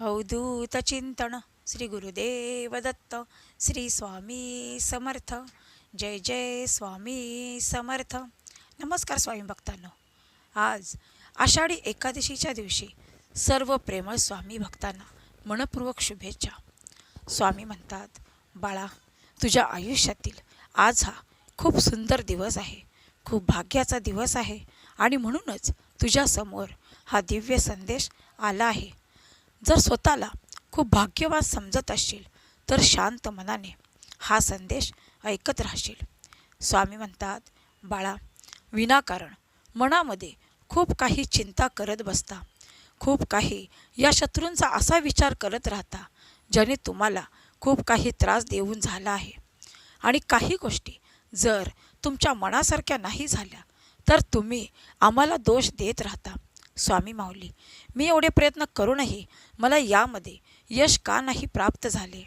अवधूत चिंतन श्री गुरुदेव दत्त श्री स्वामी समर्थ जय जय स्वामी समर्थ नमस्कार स्वामी भक्तांनो आज आषाढी एकादशीच्या दिवशी सर्व प्रेमळ स्वामी भक्तांना मनपूर्वक शुभेच्छा स्वामी म्हणतात बाळा तुझ्या आयुष्यातील आज हा खूप सुंदर दिवस आहे खूप भाग्याचा दिवस आहे आणि म्हणूनच तुझ्यासमोर हा दिव्य संदेश आला आहे जर स्वतःला खूप भाग्यवान समजत असशील तर शांत मनाने हा संदेश ऐकत राहशील. स्वामी म्हणतात बाळा विनाकारण मनामध्ये खूप काही चिंता करत बसता. खूप काही या शत्रूंचा असा विचार करत राहता ज्याने तुम्हाला खूप काही त्रास देऊन झाला आहे. आणि काही गोष्टी जर तुमच्या मनासारख्या नाही झाल्या तर तुम्ही आम्हाला दोष देत राहता. स्वामी माऊली मी एवढे प्रयत्न करूनही मला यामध्ये यश का नाही प्राप्त झाले?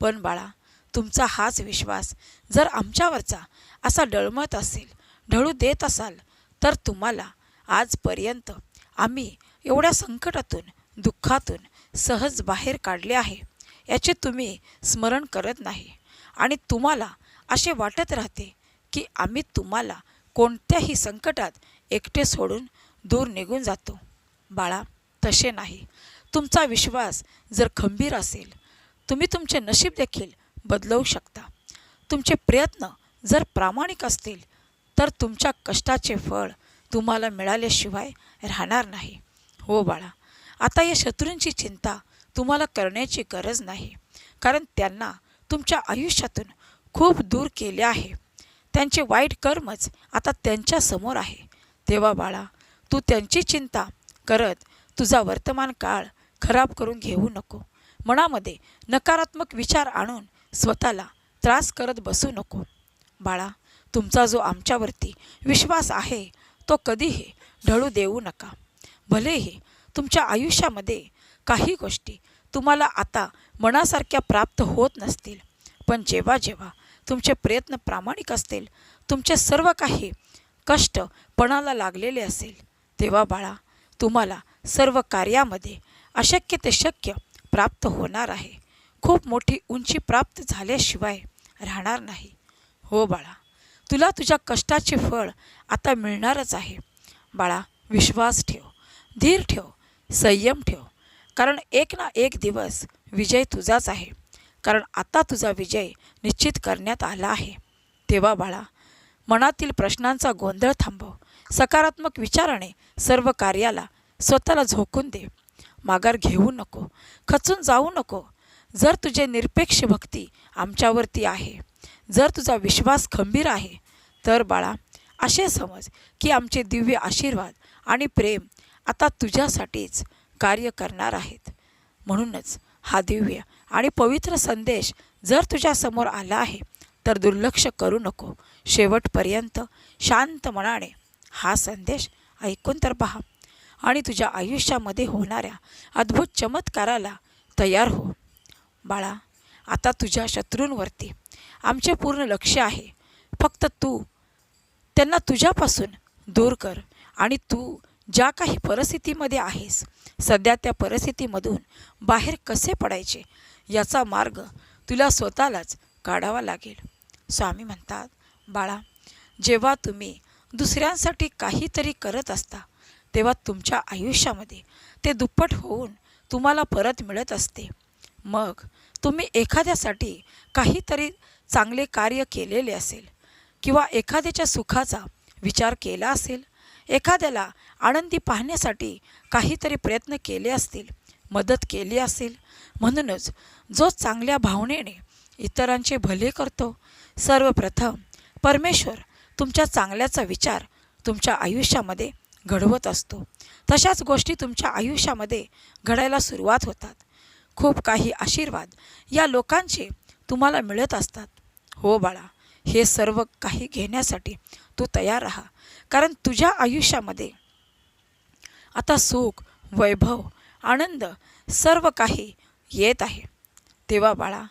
पण बाळा तुमचा हाच विश्वास जर आमच्यावरचा असा डळमत असेल ढळू देत असाल तर तुम्हाला आजपर्यंत आम्ही एवढ्या संकटातून दुःखातून सहज बाहेर काढले आहे याचे तुम्ही स्मरण करत नाही. आणि तुम्हाला असे वाटत राहते की आम्ही तुम्हाला कोणत्याही संकटात एकटे सोडून दूर निघून जातो. बाळा तसे नाही. तुमचा विश्वास जर खंबीर असेल तुम्ही तुमचे नशीब देखील बदलवू शकता. तुमचे प्रयत्न जर प्रामाणिक असतील तर तुमच्या कष्टाचे फळ तुम्हाला मिळाल्याशिवाय राहणार नाही. हो बाळा आता या शत्रूंची चिंता तुम्हाला करण्याची गरज नाही. कारण त्यांना तुमच्या आयुष्यातून खूप दूर केले आहे. त्यांचे वाईट कर्मच आता त्यांच्यासमोर आहे. तेव्हा बाळा तू त्यांची चिंता करत तुझा वर्तमान काळ खराब करून घेऊ नको. मनामध्ये नकारात्मक विचार आणून स्वतःला त्रास करत बसू नको. बाळा तुमचा जो आमच्यावरती विश्वास आहे तो कधीही ढळू देऊ नका. भलेही तुमच्या आयुष्यामध्ये काही गोष्टी तुम्हाला आता मनासारख्या प्राप्त होत नसतील पण जेव्हा जेव्हा तुमचे प्रयत्न प्रामाणिक असतील तुमचे सर्व काही कष्ट पणाला लागलेले असेल तेव्हा बाळा तुम्हाला सर्व कार्यामध्ये अशक्य ते शक्य प्राप्त होणार आहे. खूप मोठी उंची प्राप्त झाल्याशिवाय राहणार नाही. हो बाळा तुला तुझ्या कष्टाचे फळ आता मिळणारच आहे. बाळा विश्वास ठेव धीर ठेव संयम ठेव. कारण एक ना एक दिवस विजय तुझाच आहे. कारण आता तुझा विजय निश्चित करण्यात आला आहे. तेव्हा बाळा मनातील प्रश्नांचा गोंधळ थांबव. सकारात्मक विचाराने सर्व कार्याला स्वतःला झोकून दे. माघार घेऊ नको. खचून जाऊ नको. जर तुझे निरपेक्ष भक्ती आमच्यावरती आहे जर तुझा विश्वास खंबीर आहे तर बाळा असे समज की आमचे दिव्य आशीर्वाद आणि प्रेम आता तुझ्यासाठीच कार्य करणार आहेत. म्हणूनच हा दिव्य आणि पवित्र संदेश जर तुझ्यासमोर आला आहे तर दुर्लक्ष करू नको. शेवटपर्यंत शांत मनाने हा संदेश ऐकून तर पहा. आणि तुझ्या आयुष्यामध्ये होणाऱ्या अद्भुत चमत्काराला तयार हो. बाळा आता तुझ्या शत्रूंवरती आमचे पूर्ण लक्ष आहे. फक्त तू त्यांना तुझ्यापासून दूर कर आणि तू ज्या काही परिस्थितीमध्ये आहेस सध्या त्या परिस्थितीमधून बाहेर कसे पडायचे याचा मार्ग तुला स्वतःलाच काढावा लागेल. स्वामी म्हणतात बाळा जेव्हा तुम्ही दुसऱ्यांसाठी काहीतरी करत असता तेव्हा तुमच्या आयुष्यामध्ये ते दुप्पट होऊन तुम्हाला परत मिळत असते. मग तुम्ही एखाद्यासाठी काहीतरी चांगले कार्य केलेले असेल किंवा एखाद्याच्या सुखाचा विचार केला असेल एखाद्याला आनंदी पाहण्यासाठी काहीतरी प्रयत्न केले असतील मदत केली असेल म्हणूनच जो चांगल्या भावनेने इतरांचे भले करतो सर्वप्रथम परमेश्वर तुमच्या चांगल्याचा विचार तुमच्या आयुष्यामध्ये घडवत असतो. तशाच गोष्टी तुमच्या आयुष्यामध्ये घडायला सुरुवात होतात. खूप काही आशीर्वाद या लोकांचे तुम्हाला मिळत असतात. हो बाळा हे सर्व काही घेण्यासाठी तू तयार राहा. कारण तुझ्या आयुष्यामध्ये आता सुख वैभव आनंद सर्व काही येत आहे. तेव्हा बाळा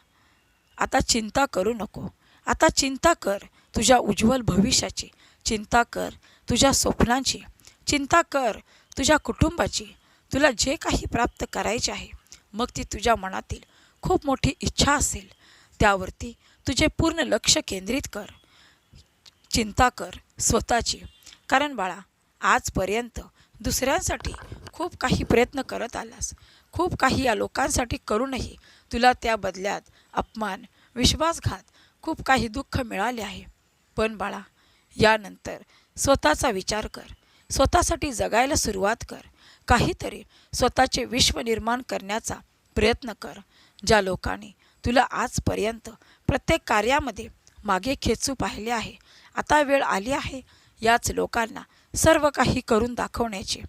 आता चिंता करू नको. आता चिंता कर तुझ्या उज्ज्वल भविष्याची. चिंता कर तुझ्या स्वप्नांची. चिंता कर तुझ्या कुटुंबाची. तुला जे काही प्राप्त करायचे आहे मग ती तुझ्या मनातील खूप मोठी इच्छा असेल. त्यावरती तुझे पूर्ण लक्ष केंद्रित कर. चिंता कर स्वतःची. कारण बाळा आजपर्यंत दुसऱ्यांसाठी खूप काही प्रयत्न करत आलास. खूप काही या लोकांसाठी करूनही तुला त्या बदल्यात अपमान विश्वासघात खूप काही दुःख मिळाले आहे. पण बाळा यानंतर स्वतःचा विचार कर. स्वतःसाठी जगायला सुरुवात कर. काहीतरी स्वतःचे विश्व निर्माण करण्याचा प्रयत्न कर ज्या लोकांनी तुला आजपर्यंत प्रत्येक कार्यामध्ये मागे खेचू पाहिले आहे. आता वेळ आली आहे याच लोकांना सर्व काही करून दाखवण्याची.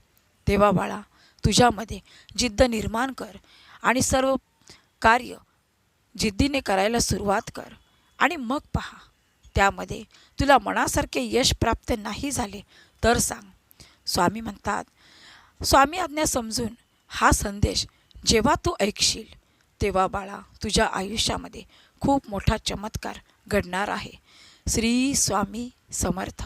तेव्हा बाळा तुझ्यामध्ये जिद्द निर्माण कर आणि सर्व कार्य जिद्दीने करायला सुरुवात कर. आणि मग पहा. त्यामध्ये तुला मनासारखे यश प्राप्त नाही झाले तर सांग. स्वामी म्हणतात स्वामी आज्ञा समजून हा संदेश जेव्हा तू ऐकशील तेव्हा बाळा तुझ्या आयुष्यामध्ये खूप मोठा चमत्कार घडणार आहे. श्री स्वामी समर्थ.